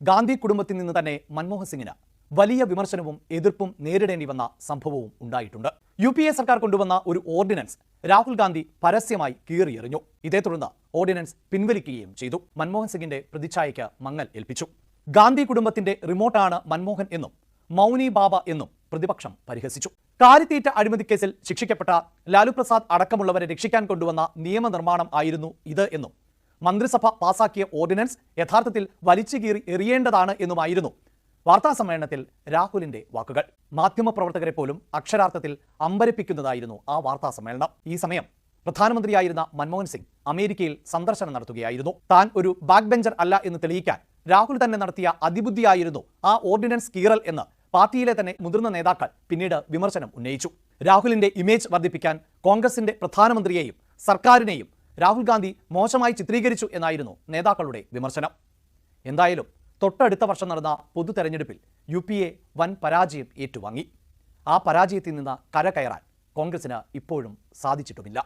ഗാന്ധി കുടുംബത്തിൽ നിന്ന് തന്നെ മൻമോഹൻ സിംഗിന് വലിയ വിമർശനവും എതിർപ്പും നേരിടേണ്ടി വന്ന സംഭവവും ഉണ്ടായിട്ടുണ്ട്. യു പി എ സർക്കാർ കൊണ്ടുവന്ന ഒരു ഓർഡിനൻസ് രാഹുൽ ഗാന്ധി പരസ്യമായി കീറിയെറിഞ്ഞു. ഇതേ തുടർന്ന് ഓർഡിനൻസ് പിൻവലിക്കുകയും ചെയ്തു. മൻമോഹൻ സിംഗിന്റെ പ്രതിച്ഛായയ്ക്ക് മങ്ങൽ ഏൽപ്പിച്ചു. ഗാന്ധി കുടുംബത്തിന്റെ റിമോട്ടാണ് മൻമോഹൻ എന്നും മൗനി ബാബ എന്നും പ്രതിപക്ഷം പരിഹസിച്ചു. കാലിത്തീറ്റ അഴിമതി കേസിൽ ശിക്ഷിക്കപ്പെട്ട ലാലു പ്രസാദ് അടക്കമുള്ളവരെ രക്ഷിക്കാൻ കൊണ്ടുവന്ന നിയമനിർമ്മാണം ആയിരുന്നു ഇത് എന്നും മന്ത്രിസഭ പാസാക്കിയ ഓർഡിനൻസ് യഥാർത്ഥത്തിൽ വലിച്ചു കീറി എറിയേണ്ടതാണ് എന്നുമായിരുന്നു. വാർത്താസമ്മേളനത്തിൽ രാഹുലിന്റെ വാക്കുകൾ. മാധ്യമപ്രവർത്തകരെ പോലും അക്ഷരാർത്ഥത്തിൽ അമ്പരപ്പിക്കുന്നതായിരുന്നു ആ വാർത്താസമ്മേളനം ഈ സമയം പ്രധാനമന്ത്രിയായിരുന്ന മൻമോഹൻ സിംഗ് അമേരിക്കയിൽ സന്ദർശനം നടത്തുകയായിരുന്നു. താൻ ഒരു ബാക്ക് ബെഞ്ചർ അല്ല എന്ന് തെളിയിക്കാൻ രാഹുൽ തന്നെ നടത്തിയ അതിബുദ്ധിയായിരുന്നു ആ ഓർഡിനൻസ് കീറൽ എന്ന് പാർട്ടിയിലെ തന്നെ മുതിർന്ന നേതാക്കൾ പിന്നീട് വിമർശനം ഉന്നയിച്ചു. രാഹുലിന്റെ ഇമേജ് വർദ്ധിപ്പിക്കാൻ കോൺഗ്രസിന്റെ പ്രധാനമന്ത്രിയെയും സർക്കാരിനെയും രാഹുൽ ഗാന്ധി മോശമായി ചിത്രീകരിച്ചു എന്നായിരുന്നു നേതാക്കളുടെ വിമർശനം. എന്തായാലും തൊട്ടടുത്ത വർഷം നടന്ന പൊതു തെരഞ്ഞെടുപ്പിൽ യു പി എ വൻ പരാജയം ഏറ്റുവാങ്ങി. ആ പരാജയത്തിൽ നിന്ന് കരകയറാൻ കോൺഗ്രസിന് ഇപ്പോഴും സാധിച്ചിട്ടുമില്ല.